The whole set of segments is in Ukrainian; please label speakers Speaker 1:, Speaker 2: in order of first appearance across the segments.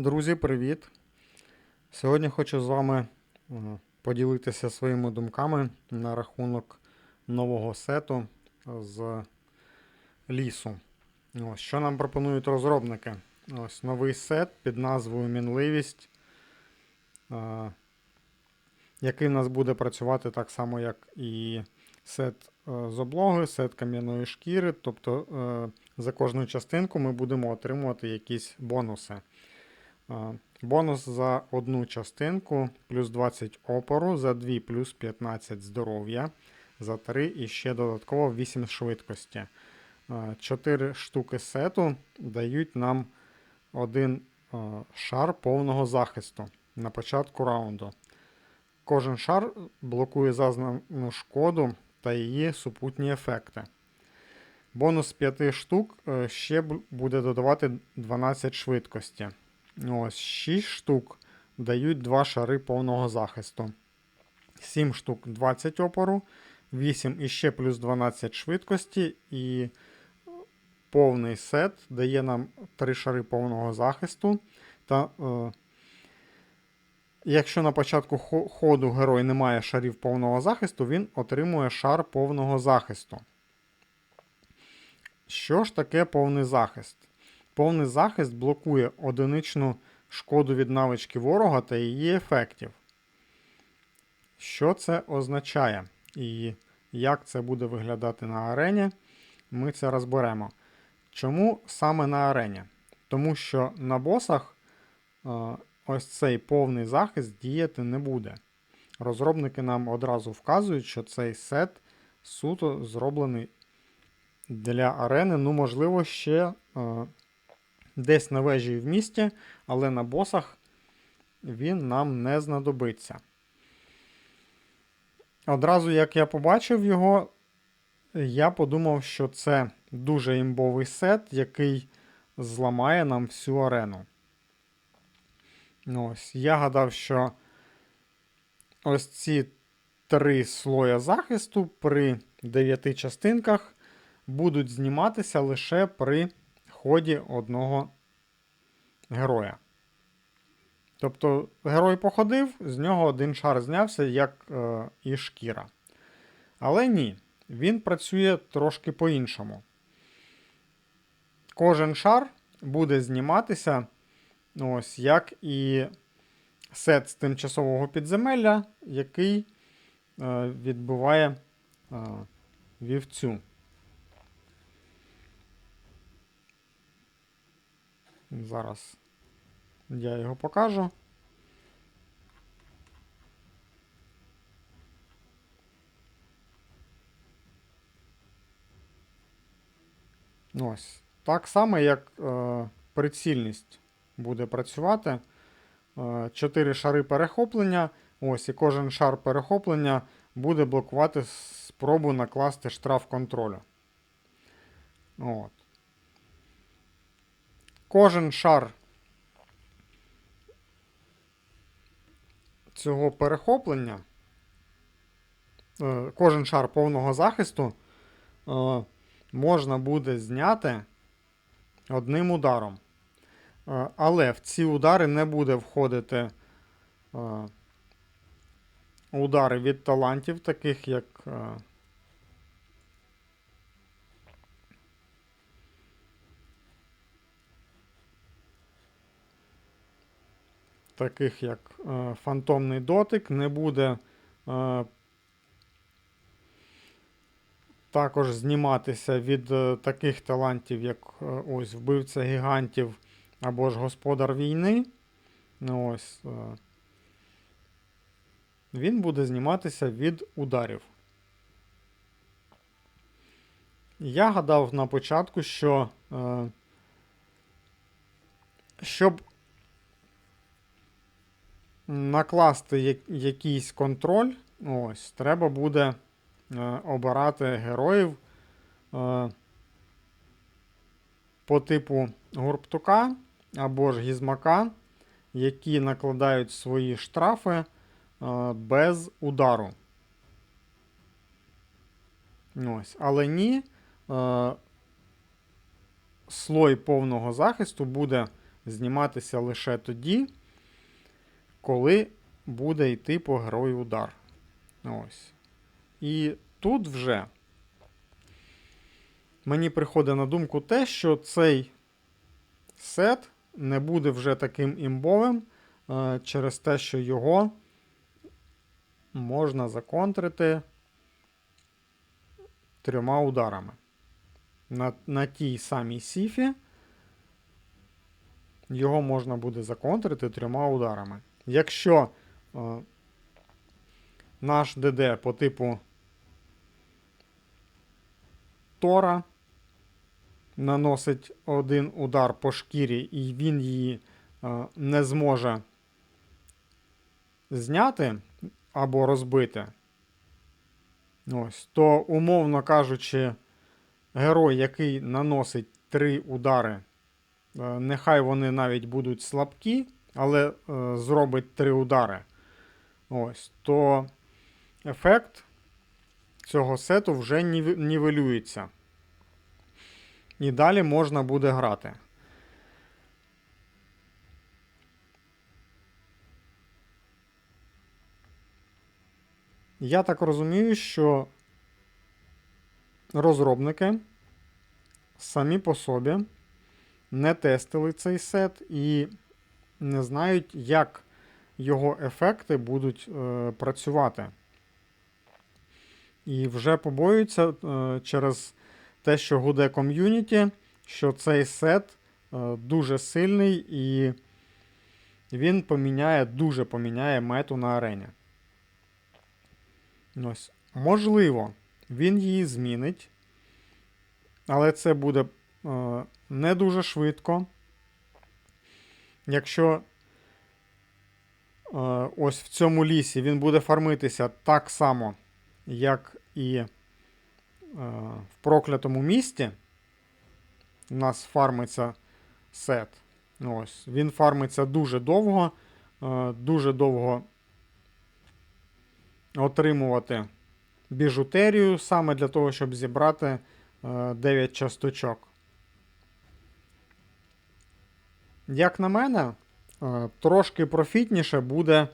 Speaker 1: Друзі, привіт! Сьогодні хочу з вами е, поділитися своїми думками на рахунок нового сету з лісу. Ось, що нам пропонують розробники? Ось новий сет під назвою Мінливість, е, який в нас буде працювати так само, як і сет е, з облоги, сет кам'яної шкіри. Тобто е, за кожну частинку ми будемо отримувати якісь бонуси. А, Бонус за одну частинку плюс 20 опору, за 2 плюс 15 здоров'я, за 3 і ще додатково 8 швидкості. 4 штуки сету дають нам один шар повного захисту на початку раунду. Кожен шар блокує зазнану шкоду та її супутні ефекти. Бонус 5 штук е, ще буде додавати 12 швидкості. Ось 6 штук дають 2 шари повного захисту. 7 штук 20 опору, 8 і ще плюс 12 швидкості. І повний сет дає нам 3 шари повного захисту. Та е, якщо на початку ходу герой не має шарів повного захисту, він отримує шар повного захисту. Що ж таке повний захист? Повний захист блокує одиничну шкоду від навички ворога та її ефектів. Що це означає? І як це буде виглядати на арені, ми це розберемо. Чому саме на арені? Тому що на босах е, ось цей повний захист діяти не буде. Розробники нам одразу вказують, що цей сет суто зроблений для арени. Ну, можливо, ще е, десь на вежі в місті, але на босах він нам не знадобиться. Одразу, як я побачив його, я подумав, що це дуже імбовий сет, який зламає нам всю арену. Ну, Ось, я гадав, що ось ці три слоя захисту при дев'яти частинках будуть зніматися лише при ході одного героя. Тобто герой походив, з нього один шар знявся, як е, і шкіра. Але ні, він працює трошки по-іншому. Кожен шар буде зніматися, ось як і сет з тимчасового підземелля, який е, відбиває е, вівцю. Зараз я його покажу. Ось. Так само, як е, прицільність буде працювати. Е, Чотири шари перехоплення. Ось, і кожен шар перехоплення буде блокувати спробу накласти штраф контролю. От. Кожен шар цього перехоплення, е, кожен шар повного захисту е, можна буде зняти одним ударом. Е, Але в ці удари не буде входити удари від талантів, таких як. Таких як е, фантомний дотик, не буде е, також зніматися від е, таких талантів, як ось вбивця гігантів або ж господар війни. Ну, Ось, він буде зніматися від ударів. Я гадав на початку, що щоб накласти якийсь контроль, ось, треба буде е, обирати героїв е, по типу гурптука або ж гізмака, які накладають свої штрафи е, без удару. Ось. Але ні, слой повного захисту буде зніматися лише тоді, коли буде йти по герою удар. Ось. І тут вже мені приходить на думку те, що цей сет не буде вже таким імбовим е, через те, що його можна законтрити трьома ударами. На, на тій самій сіфі його можна буде законтрити трьома ударами. Якщо е, наш ДД по типу Тора наносить один удар по шкірі, і він її е, не зможе зняти або розбити, ось, то, умовно кажучи, герой, який наносить три удари, е, нехай вони навіть будуть слабкі, але е, зробить три удари. Ось, то ефект цього сету вже нів- нівелюється. І далі можна буде грати. Я так розумію, що розробники самі по собі не тестили цей сет і не знають, як його ефекти будуть е, працювати. І вже побоюються е, через те, що гуде ком'юніті, що цей сет е, дуже сильний і він поміняє, дуже поміняє мету на арені. Ось. Можливо, він її змінить, але це буде е, не дуже швидко. Якщо е, ось в цьому лісі він буде фармитися так само, як і е, в проклятому місті, у нас фармиться сет. Ось. Він фармиться дуже довго, е, дуже довго отримувати біжутерію саме для того, щоб зібрати е, 9 часточок. Як на мене, е, трошки профітніше буде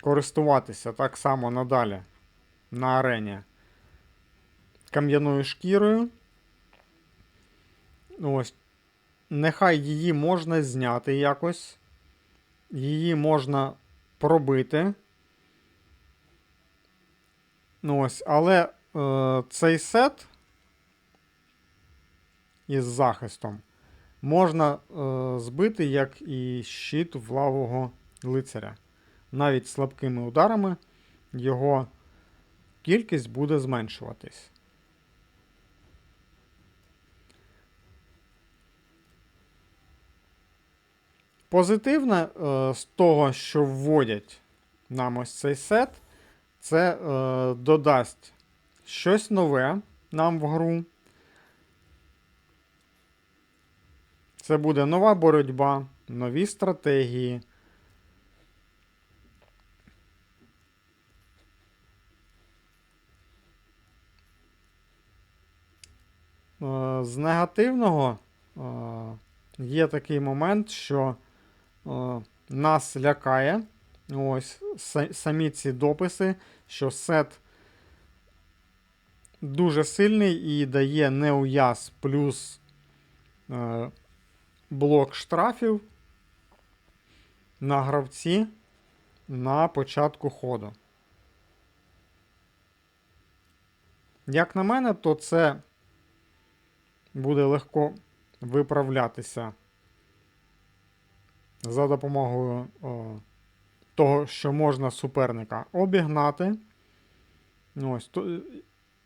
Speaker 1: користуватися так само надалі на арені кам'яною шкірою. Ось. Нехай її можна зняти якось. Її можна пробити. Ну ось, але е, цей сет із захистом можна е, збити, як і щит влавого лицаря. Навіть слабкими ударами його кількість буде зменшуватись. Позитивне е, з того, що вводять нам ось цей сет, це е, додасть щось нове нам в гру. Це буде нова боротьба, нові стратегії. Е, З негативного е, є такий момент, що е, нас лякає ось самі ці дописи, що сет дуже сильний і дає неуяз плюс блок штрафів на гравці на початку ходу. Як на мене, то це буде легко виправлятися за допомогою о, того, що можна суперника обігнати. Ось, то,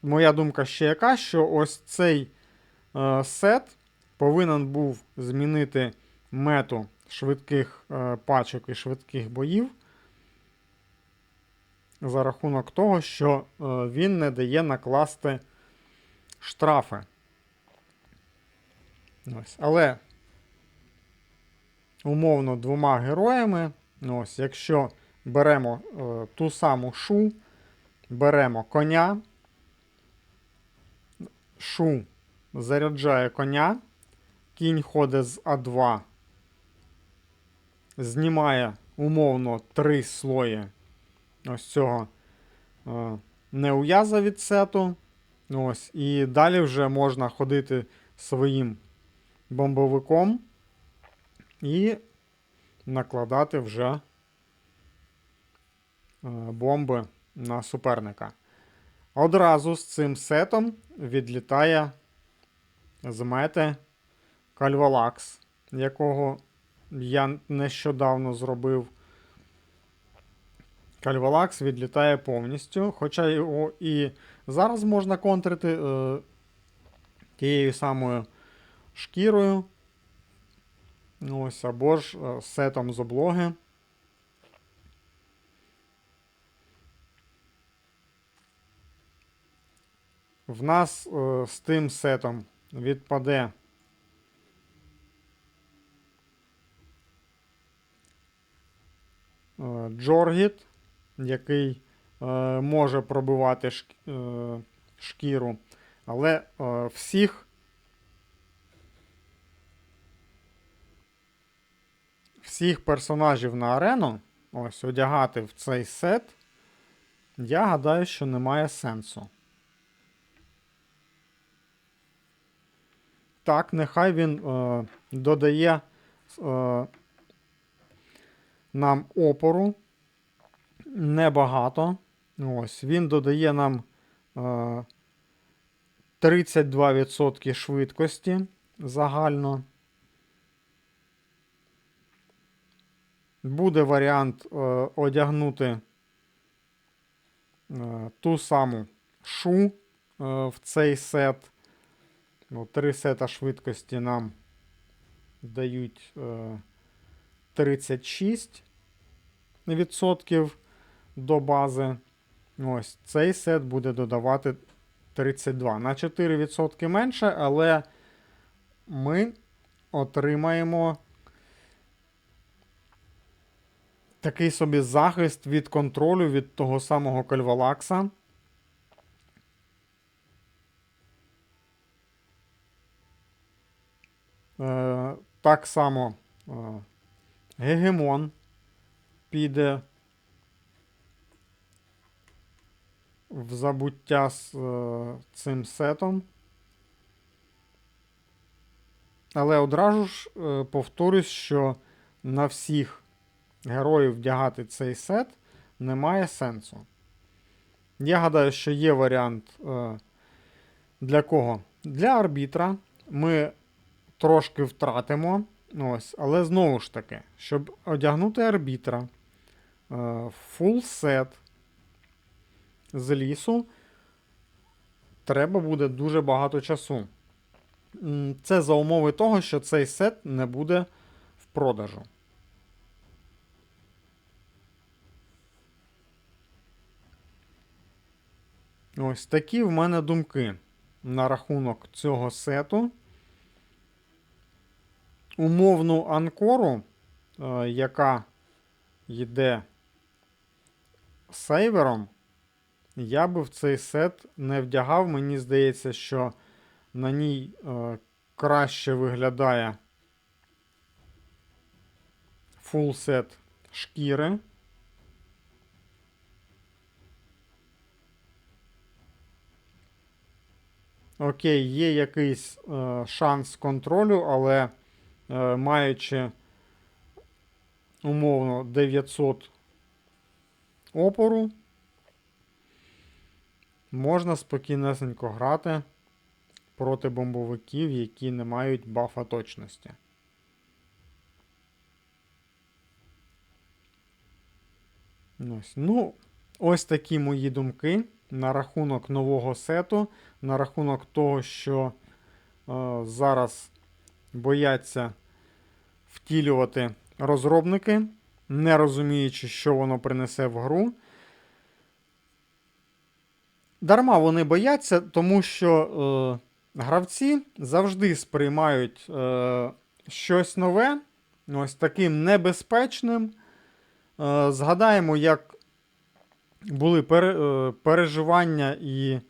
Speaker 1: моя думка ще яка, що ось цей е, сет повинен був змінити мету швидких е, пачок і швидких боїв за рахунок того, що е, він не дає накласти штрафи. Ось. Але умовно двома героями. Ось, якщо беремо е, ту саму шу, беремо коня, шу заряджає коня, кінь ходить з А2. Знімає умовно три слої ось цього е, неуяза від сету. Ось, і далі вже можна ходити своїм бомбовиком і накладати вже е, бомби на суперника. Одразу з цим сетом відлітає з мети Кальвалакс, якого я нещодавно зробив. Кальвалакс відлітає повністю, хоча його і зараз можна контрити е, тією самою шкірою. Ось, або ж е, сетом з облоги. В нас е, з тим сетом відпаде Джоргіт, який е, може пробивати е, шкіру, але е, всіх всіх персонажів на арену ось одягати в цей сет, я гадаю, що немає сенсу. Так, нехай він е, додає е, нам опору небагато. Ось, Він додає нам е, 32% швидкості загально. Буде варіант е, одягнути е, ту саму шу в цей сет. Ну, три сета швидкості нам дають 36 відсотків до бази. Ось Цей сет буде додавати 32 на 4% менше, але ми отримаємо такий собі захист від контролю від того самого кальвалакса. Е, так само е, Гегемон піде в забуття з е, цим сетом. Але одразу ж е, повторюсь, що на всіх героїв вдягати цей сет немає сенсу. Я гадаю, що є варіант е, для кого? Для арбітра. Ми трошки втратимо. Ось, Але знову ж таки, щоб одягнути арбітра фул сет з лісу, треба буде дуже багато часу. Це за умови того, що цей сет не буде в продажу. Ось такі в мене думки на рахунок цього сету. Умовну анкору, е, яка йде сейвером, я би в цей сет не вдягав. Мені здається, що на ній е, краще виглядає фул сет шкіри. Окей, є якийсь е, шанс контролю, але е, маючи умовно 900 опору, можна спокійнесенько грати проти бомбовиків, які не мають бафа точності. Ось. Ну, ось такі мої думки на рахунок нового сету, на рахунок того, що е, зараз бояться втілювати розробники, не розуміючи, що воно принесе в гру. Дарма вони бояться, тому що е, гравці завжди сприймають е, щось нове, ось таким небезпечним. Е, згадаємо, як були пере, е, переживання і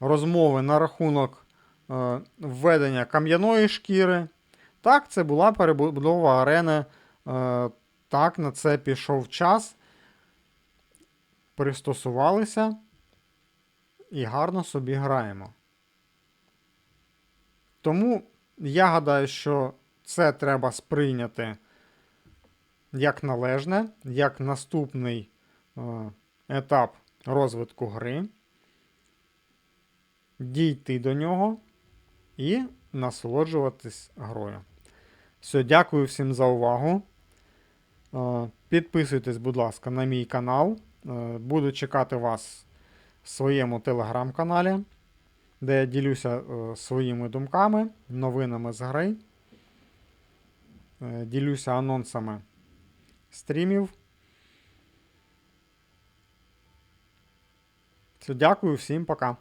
Speaker 1: розмови на рахунок е, введення кам'яної шкіри. Так, це була перебудова арени. Е, так, на це пішов час. Пристосувалися і гарно собі граємо. Тому я гадаю, що це треба сприйняти як належне, як наступний е, етап розвитку гри, дійти до нього і насолоджуватись грою. Все, дякую всім за увагу. Е, Підписуйтесь, будь ласка, на мій канал. Е, Буду чекати вас в своєму телеграм-каналі, де я ділюся е, своїми думками, новинами з гри. Ділюся анонсами стрімів. Дякую, всім пока.